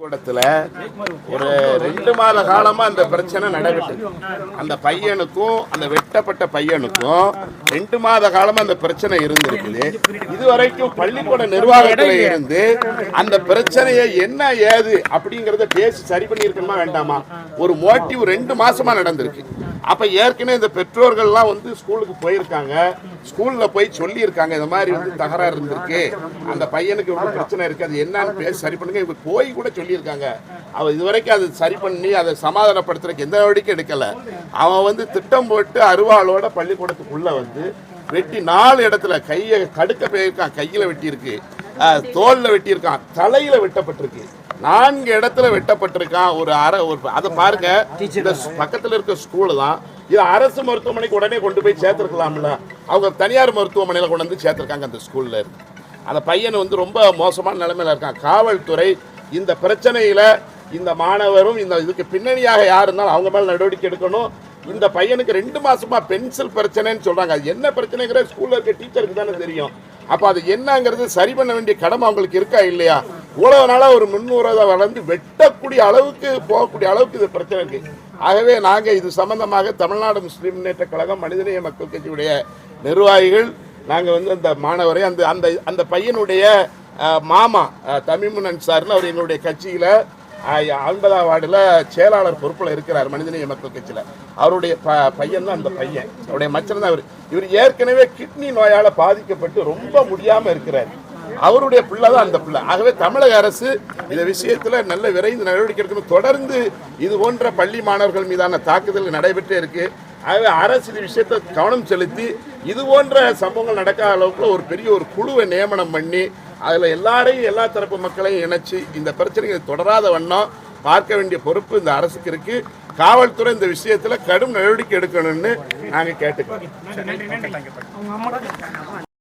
கூடத்துல ஒரு ரெண்டு மாத காலமா அந்த பிரச்சனை நடைபெற்று அந்த பையனுக்கும் அந்த வெட்டப்பட்ட பையனுக்கும் ரெண்டு மாத காலமா அந்த பிரச்சனை இருந்திருக்குது. இதுவரைக்கும் பள்ளிக்கூட நிர்வாகத்துல இருந்து அந்த பிரச்சனையை என்ன ஏது அப்படிங்கறத பேசி சரி பண்ணியிருக்கணுமா வேண்டாமா? ஒரு மோட்டிவ் ரெண்டு மாசமா நடந்திருக்கு. அப்ப ஏற்கனவே இந்த பெற்றோர்கள்லாம் வந்து ஸ்கூலுக்கு போயிருக்காங்க. ஸ்கூல்ல போய் சொல்லியிருக்காங்க இந்த மாதிரி வந்து தகராறு இருந்திருக்கு. அந்த பையனுக்கு பிரச்சனை இருக்கு அது என்னன்னு பேசி சரி பண்ணுங்க. இவங்க போய் கூட சொல்லியிருக்காங்க. அவன் இதுவரைக்கும் அதை சரி பண்ணி அதை சமாதானப்படுத்துறதுக்கு எந்த நடவடிக்கை எடுக்கல. அவன் வந்து திட்டம் போட்டு அருவாளோட பள்ளிக்கூடத்துக்குள்ள வந்து வெட்டி நாலு இடத்துல கையை கடுக்க போயிருக்கான் கையில வெட்டியிருக்கு. தோல்ல வெட்டியிருக்கான் தலையில வெட்டப்பட்டிருக்கு. நான்கு இடத்துல வெட்டப்பட்டிருக்கான் ஒரு அரை ஒரு அதை பாருங்க. இந்த பக்கத்துல இருக்க ஸ்கூலு தான். இது அரசு மருத்துவமனைக்கு உடனே கொண்டு போய் சேர்த்துருக்கலாம்ல. அவங்க தனியார் மருத்துவமனையில கொண்டு வந்து சேர்த்துருக்காங்க அந்த ஸ்கூல்ல இருக்கு அந்த பையன் வந்து ரொம்ப மோசமான நிலைமையில இருக்கான். காவல்துறை இந்த பிரச்சனையில் இந்த மாணவரும் இந்த இதுக்கு பின்னணியாக யார் இருந்தாலும் அவங்க மேலே நடவடிக்கை எடுக்கணும். இந்த பையனுக்கு ரெண்டு மாசமா பென்சில் பிரச்சனைன்னு சொல்றாங்க. அது என்ன பிரச்சனைங்கிற ஸ்கூல்ல இருக்க டீச்சருக்கு தானே தெரியும். அப்ப அது என்னங்கிறது சரி பண்ண வேண்டிய கடமை அவங்களுக்கு இருக்கா இல்லையா? இவ்வளவு நாளா ஒரு முன்னூறதை வளர்ந்து வெட்டக்கூடிய அளவுக்கு போகக்கூடிய அளவுக்கு இது பிரச்சனை இருக்கு. ஆகவே நாங்க இது சம்பந்தமாக தமிழ்நாடு முஸ்லீம் முன்னேற்ற கழகம் மனிதநேய மக்கள் கட்சியுடைய நிர்வாகிகள் நாங்க வந்து அந்த மாணவரை அந்த அந்த அந்த பையனுடைய மாமா அஹ், தமிமுன் சார்னு அவர் எங்களுடைய கட்சியில் ஐம்பதாம் வார்டில் செயலாளர் பொறுப்பில் இருக்கிறார் மனிதநேய மக்கள் கட்சியில். அவருடைய ப பையன் தான் அந்த பையன். அவருடைய மச்சன் தான் அவர். இவர் ஏற்கனவே கிட்னி நோயால் பாதிக்கப்பட்டு ரொம்ப முடியாமல் இருக்கிறார். அவருடைய பிள்ளை தான் அந்த பிள்ளை. ஆகவே தமிழக அரசு இந்த விஷயத்தில் நல்ல விரைந்து நடவடிக்கை எடுக்கணும். தொடர்ந்து இது போன்ற பள்ளி மாணவர்கள் மீதான தாக்குதல் நடைபெற்றே இருக்கு. ஆகவே அரசு இந்த விஷயத்தை கவனம் செலுத்தி இது போன்ற சம்பவங்கள் நடக்காத அளவுக்கு ஒரு பெரிய ஒரு குழுவை நியமனம் பண்ணி அதில் எல்லாரையும் எல்லா தரப்பு மக்களையும் இணைச்சு இந்த பிரச்சனைகளை தொடராத வண்ணம் பார்க்க வேண்டிய பொறுப்பு இந்த அரசுக்கு இருக்கு. காவல்துறை இந்த விஷயத்துல கடும் நடவடிக்கை எடுக்கணும்னு நாங்க கேட்டுக்கிறோம்.